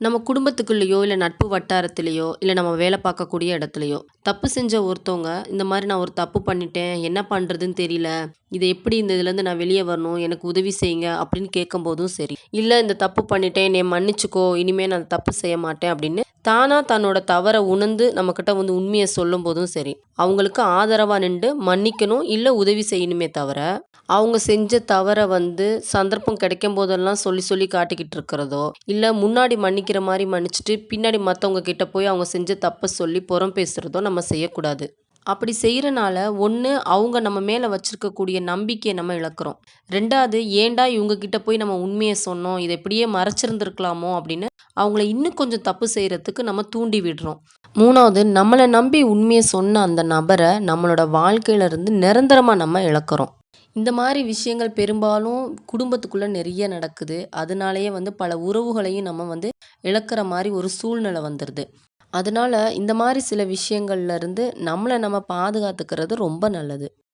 நம்ம குடும்பத்துக்குள்ளேயோ இல்லை நட்பு வட்டாரத்துலேயோ இல்லை நம்ம வேலை பார்க்கக்கூடிய இடத்துலையோ தப்பு செஞ்ச ஒருத்தவங்க இந்த மாதிரி நான் ஒரு தப்பு பண்ணிட்டேன் என்ன பண்ணுறதுன்னு தெரியல இதை எப்படி இந்த இதுலேருந்து நான் வெளியே வரணும் எனக்கு உதவி செய்யுங்க அப்படின்னு கேட்கும்போதும் சரி. இல்லை இந்த தப்பு பண்ணிட்டேன் என்னை மன்னிச்சுக்கோ இனிமேல் நான் தப்பு செய்ய மாட்டேன் அப்படின்னு தானாக தன்னோட தவறை உணர்ந்து நம்மக்கிட்ட வந்து உண்மையை சொல்லும் போதும் சரி அவங்களுக்கு ஆதரவாக நின்று மன்னிக்கணும் இல்லை உதவி செய்யணுமே தவிர அவங்க செஞ்ச தவறை வந்து சந்தர்ப்பம் கிடைக்கும் போதெல்லாம் சொல்லி சொல்லி காட்டிக்கிட்டு இருக்கிறதோ இல்லை முன்னாடி மன்னிக்கிற மாதிரி மன்னிச்சுட்டு பின்னாடி மற்றவங்க கிட்ட போய் அவங்க செஞ்ச தப்பை சொல்லி புறம் பேசுகிறதோ நம்ம செய்யக்கூடாது. அப்படி செய்கிறனால ஒன்று அவங்க நம்ம மேலே வச்சுருக்கக்கூடிய நம்பிக்கையை நம்ம இழக்கிறோம். ரெண்டாவது ஏன்டா இவங்க கிட்ட போய் நம்ம உண்மையை சொன்னோம் இதை இப்படியே மறைச்சிருந்துருக்கலாமோ அப்படின்னு அவங்கள இன்னும் கொஞ்சம் தப்பு செய்கிறதுக்கு நம்ம தூண்டி விடுறோம். மூணாவது நம்மளை நம்பி உண்மையை சொன்ன அந்த நபரை நம்மளோட வாழ்க்கையில இருந்து நிரந்தரமாக நம்ம இழக்கிறோம். இந்த மாதிரி விஷயங்கள் பெரும்பாலும் குடும்பத்துக்குள்ளே நிறைய நடக்குது. அதனாலேயே வந்து பல உறவுகளையும் நம்ம வந்து இழக்கிற மாதிரி ஒரு சூழ்நிலை வந்துடுது அதனால இந்த மாதிரி சில விஷயங்கள்லேருந்து நம்மளை நம்ம பாதுகாத்துக்கிறது ரொம்ப நல்லது.